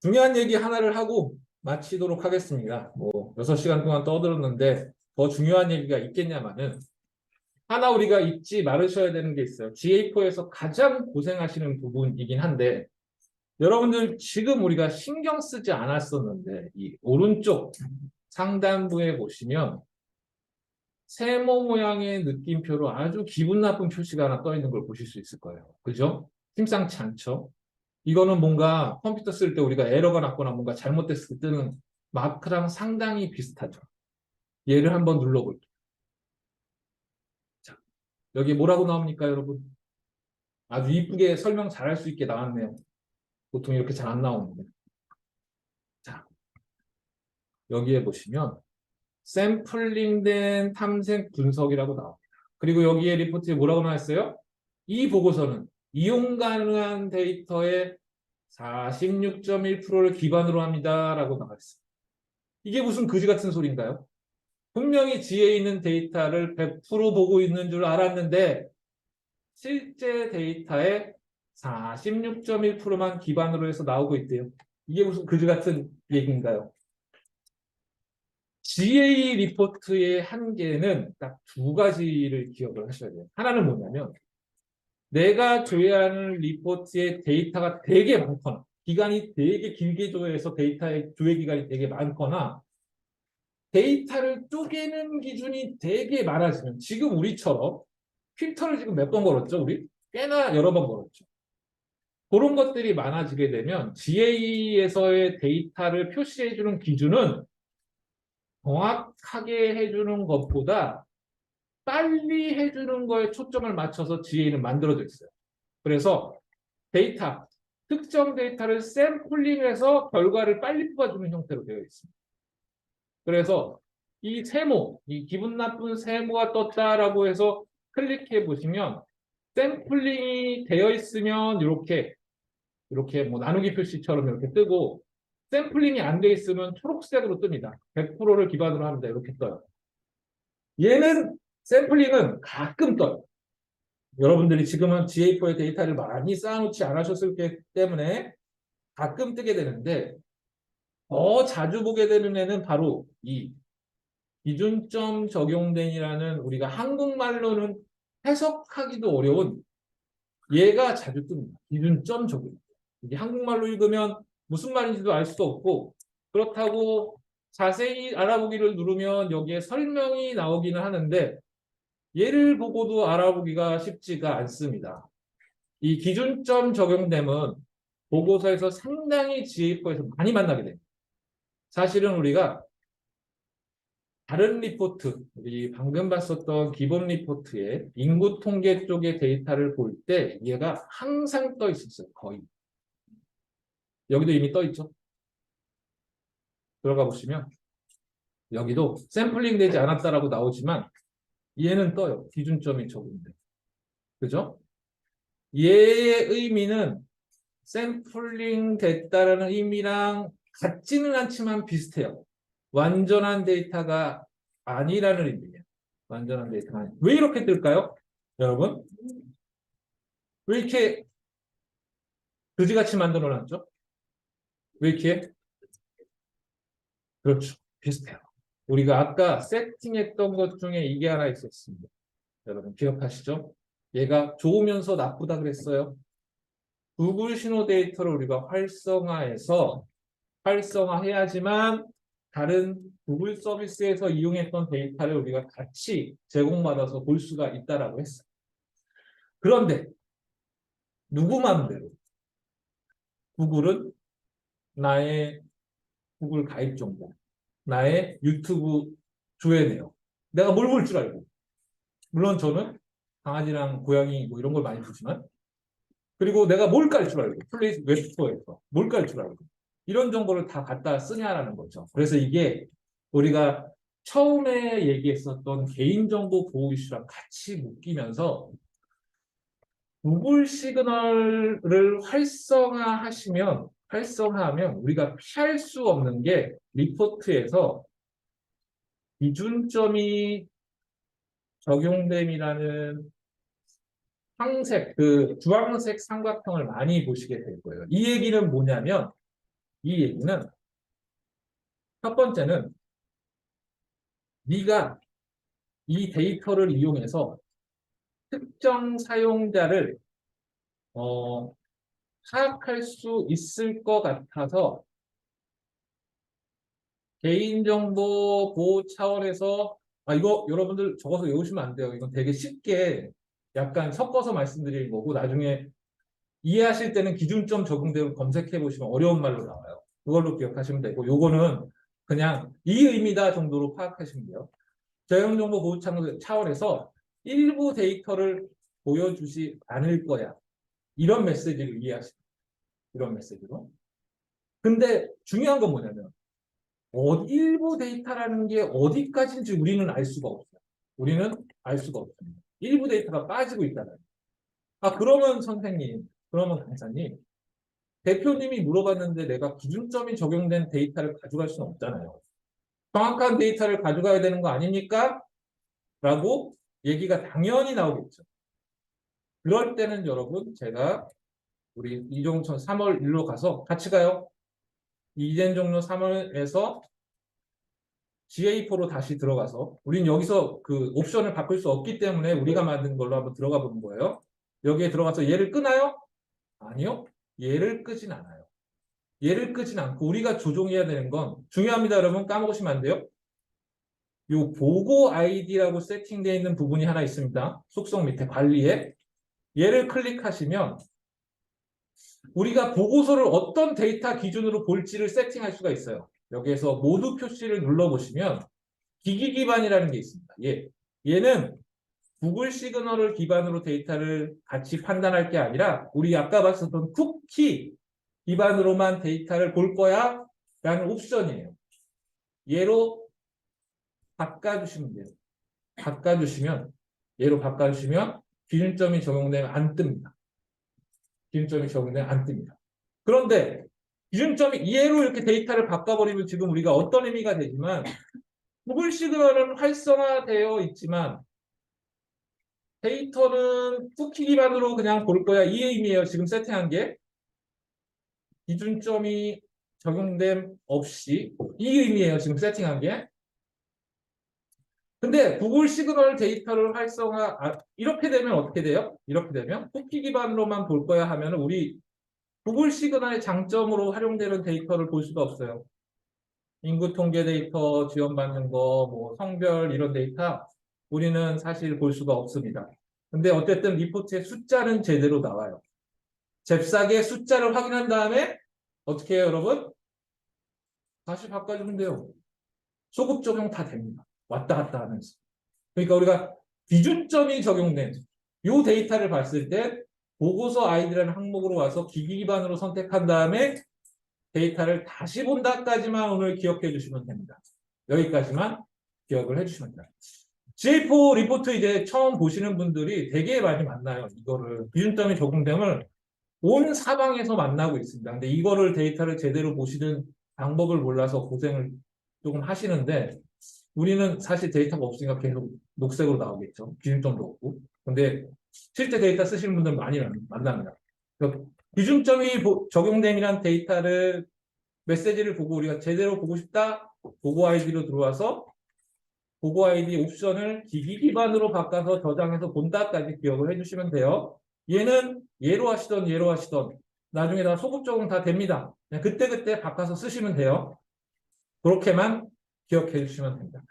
중요한 얘기 하나를 하고 마치도록 하겠습니다. 뭐 6시간 동안 떠들었는데 더 중요한 얘기가 있겠냐마는 하나 우리가 잊지 말으셔야 되는 게 있어요. GA4에서 가장 고생하시는 부분이긴 한데 여러분들 지금 우리가 신경 쓰지 않았었는데 이 오른쪽 상단부에 보시면 세모 모양의 느낌표로 아주 기분 나쁜 표시가 하나 떠 있는 걸 보실 수 있을 거예요. 그죠? 심상치 않죠? 이거는 뭔가 컴퓨터 쓸 때 우리가 에러가 났거나 뭔가 잘못됐을 때 뜨는 마크랑 상당히 비슷하죠. 얘를 한번 눌러볼게요. 자, 여기 뭐라고 나옵니까, 여러분? 아주 이쁘게 설명 잘할 수 있게 나왔네요. 보통 이렇게 잘 안 나오는데. 자, 여기에 보시면 샘플링된 탐색 분석이라고 나옵니다. 그리고 여기에 리포트에 뭐라고 나왔어요? 이 보고서는 이용 가능한 데이터의 46.1%를 기반으로 합니다라고 나와 있습니다. 이게 무슨 그지 같은 소리인가요? 분명히 지에 있는 데이터를 100% 보고 있는 줄 알았는데 실제 데이터의 46.1%만 기반으로 해서 나오고 있대요. 이게 무슨 그지 같은 얘기인가요? GA 리포트의 한계는 딱 두 가지를 기억을 하셔야 돼요. 하나는 뭐냐면 내가 줘야 하는 리포트의 데이터가 되게 많거나 기간이 되게 길게 줘야해서 데이터의 조회 기간이 되게 많거나 데이터를 쪼개는 기준이 되게 많아지면 지금 우리처럼 필터를 지금 몇 번 걸었죠 우리? 꽤나 여러 번 걸었죠. 그런 것들이 많아지게 되면 GA에서의 데이터를 표시해주는 기준은 정확하게 해주는 것보다 빨리 해주는 거에 초점을 맞춰서 GA는 만들어져 있어요. 그래서 데이터, 특정 데이터를 샘플링해서 결과를 빨리 뽑아주는 형태로 되어 있습니다. 그래서 이 세모, 이 기분 나쁜 세모가 떴다라고 해서 클릭해 보시면 샘플링이 되어 있으면 이렇게 이렇게 뭐 나누기 표시처럼 이렇게 뜨고 샘플링이 안 돼 있으면 초록색으로 뜹니다. 100%를 기반으로 합니다. 이렇게 떠요. 얘는 샘플링은 가끔 떠요. 여러분들이 지금은 GA4의 데이터를 많이 쌓아놓지 않으셨을 때문에 가끔 뜨게 되는데 더 자주 보게 되는 애는 바로 이 기준점 적용된이라는 우리가 한국말로는 해석하기도 어려운 얘가 자주 뜹니다. 기준점 적용. 이게 한국말로 읽으면 무슨 말인지도 알 수도 없고 그렇다고 자세히 알아보기를 누르면 여기에 설명이 나오기는 하는데 얘를 보고도 알아보기가 쉽지가 않습니다. 이 기준점 적용됨은 보고서에서 상당히 GA4에서 많이 만나게 됩니다. 사실은 우리가 다른 리포트, 우리 방금 봤었던 기본 리포트의 인구 통계 쪽의 데이터를 볼 때 얘가 항상 떠 있었어요. 거의. 여기도 이미 떠 있죠. 들어가 보시면 여기도 샘플링 되지 않았다라고 나오지만 얘는 떠요. 기준점이 적은데. 그죠? 얘의 의미는 샘플링 됐다라는 의미랑 같지는 않지만 비슷해요. 완전한 데이터가 아니라는 의미예요. 완전한 데이터가 아니. 왜 이렇게 뜰까요? 여러분? 왜 이렇게 그지같이 만들어 놨죠? 왜 이렇게? 그렇죠. 비슷해요. 우리가 아까 세팅했던 것 중에 이게 하나 있었습니다. 여러분 기억하시죠? 얘가 좋으면서 나쁘다 그랬어요. 구글 신호 데이터를 우리가 활성화해서 활성화해야지만 다른 구글 서비스에서 이용했던 데이터를 우리가 같이 제공받아서 볼 수가 있다라고 했어요. 그런데 누구 마음대로 구글은 나의 구글 가입 정보, 나의 유튜브 조회 내용, 내가 뭘 볼 줄 알고. 물론 저는 강아지랑 고양이 뭐 이런 걸 많이 보지만 그리고 내가 뭘 깔 줄 알고 플레이 웹스토어에서 뭘 깔 줄 알고 이런 정보를 다 갖다 쓰냐라는 거죠. 그래서 이게 우리가 처음에 얘기했었던 개인정보 보호 이슈랑 같이 묶이면서 구글 시그널을 활성화하시면 활성화하면 우리가 피할 수 없는 게 리포트에서 기준점이 적용됨이라는 황색, 그 주황색 삼각형을 많이 보시게 될 거예요. 이 얘기는 뭐냐면 이 얘기는 첫 번째는 네가 이 데이터를 이용해서 특정 사용자를 어, 파악할 수 있을 것 같아서 개인정보 보호 차원에서 아 이거 여러분들 적어서 외우시면 안 돼요. 이건 되게 쉽게 약간 섞어서 말씀드리는 거고 나중에 이해하실 때는 기준점 적용대로 검색해 보시면 어려운 말로 나와요. 그걸로 기억하시면 되고 요거는 그냥 이 의미다 정도로 파악하시면 돼요. 개인정보 보호 차원- 차원에서 일부 데이터를 보여주지 않을 거야. 이런 메시지를 이해하시면. 이런 메시지로. 근데 중요한 건 뭐냐면 어, 일부 데이터라는 게 어디까지인지 우리는 알 수가 없어요. 우리는 알 수가 없습니다. 일부 데이터가 빠지고 있다는. 아, 그러면 선생님, 그러면 강사님, 대표님이 물어봤는데 내가 기준점이 적용된 데이터를 가져갈 수는 없잖아요. 정확한 데이터를 가져가야 되는 거 아닙니까? 라고 얘기가 당연히 나오겠죠. 그럴 때는 여러분, 제가 우리 이종천 3월 1로 가서 같이 가요. 이젠 종료 3월에서 GA4로 다시 들어가서 우린 여기서 그 옵션을 바꿀 수 없기 때문에 우리가 만든 걸로 한번 들어가 보는 거예요. 여기에 들어가서 얘를 끄나요? 아니요. 얘를 끄진 않아요. 얘를 끄진 않고 우리가 조종해야 되는 건 중요합니다. 여러분 까먹으시면 안 돼요. 요 보고 아이디라고 세팅되어 있는 부분이 하나 있습니다. 속성 밑에 관리에 얘를 클릭하시면 우리가 보고서를 어떤 데이터 기준으로 볼지를 세팅할 수가 있어요. 여기에서 모두 표시를 눌러보시면 기기 기반이라는 게 있습니다. 얘. 얘는 구글 시그널을 기반으로 데이터를 같이 판단할 게 아니라 우리 아까 봤었던 쿠키 기반으로만 데이터를 볼 거야 라는 옵션이에요. 얘로 바꿔주시면 돼요. 바꿔주시면 얘로 바꿔주시면 기준점이 적용되면 안 뜹니다. 기준점이 적용되면 안 뜹니다. 그런데 기준점이 이해로 이렇게 데이터를 바꿔버리면 지금 우리가 어떤 의미가 되지만 구글 시그널은 활성화되어 있지만 데이터는 쿠키 기반으로 그냥 볼 거야. 이 의미예요. 지금 세팅한 게. 기준점이 적용됨 없이 이 의미예요. 지금 세팅한 게 근데 구글 시그널 데이터를 활성화 아, 이렇게 되면 어떻게 돼요? 이렇게 되면 쿠키 기반으로만 볼 거야 하면 우리 구글 시그널의 장점으로 활용되는 데이터를 볼 수가 없어요. 인구 통계 데이터 지원받는 거, 뭐 성별 이런 데이터 우리는 사실 볼 수가 없습니다. 근데 어쨌든 리포트의 숫자는 제대로 나와요. 잽싸게 숫자를 확인한 다음에 어떻게 해요, 여러분? 다시 바꿔주면 돼요. 소급 적용 다 됩니다. 왔다 갔다 하면서. 그러니까 우리가 기준점이 적용된 이 데이터를 봤을 때 보고서 아이디라는 항목으로 와서 기기 기반으로 선택한 다음에 데이터를 다시 본다까지만 오늘 기억해 주시면 됩니다. 여기까지만 기억을 해 주시면 됩니다. GA4 리포트 이제 처음 보시는 분들이 되게 많이 만나요. 이거를 기준점이 적용됨을 온 사방에서 만나고 있습니다. 근데 이거를 데이터를 제대로 보시는 방법을 몰라서 고생을 조금 하시는데 우리는 사실 데이터가 없으니까 계속 녹색으로 나오겠죠. 기준점도 없고. 근데 실제 데이터 쓰시는 분들 많이 만- 만납니다. 그 기준점이 보- 적용됨이란 데이터를 메시지를 보고 우리가 제대로 보고 싶다. 보고 아이디로 들어와서 보고 아이디 옵션을 기기 기반으로 바꿔서 저장해서 본다까지 기억을 해주시면 돼요. 얘는 얘로 하시던 얘로 하시던 나중에 다 소급 적용 다 됩니다. 그때그때 바꿔서 쓰시면 돼요. 그렇게만 기억해 주시면 됩니다.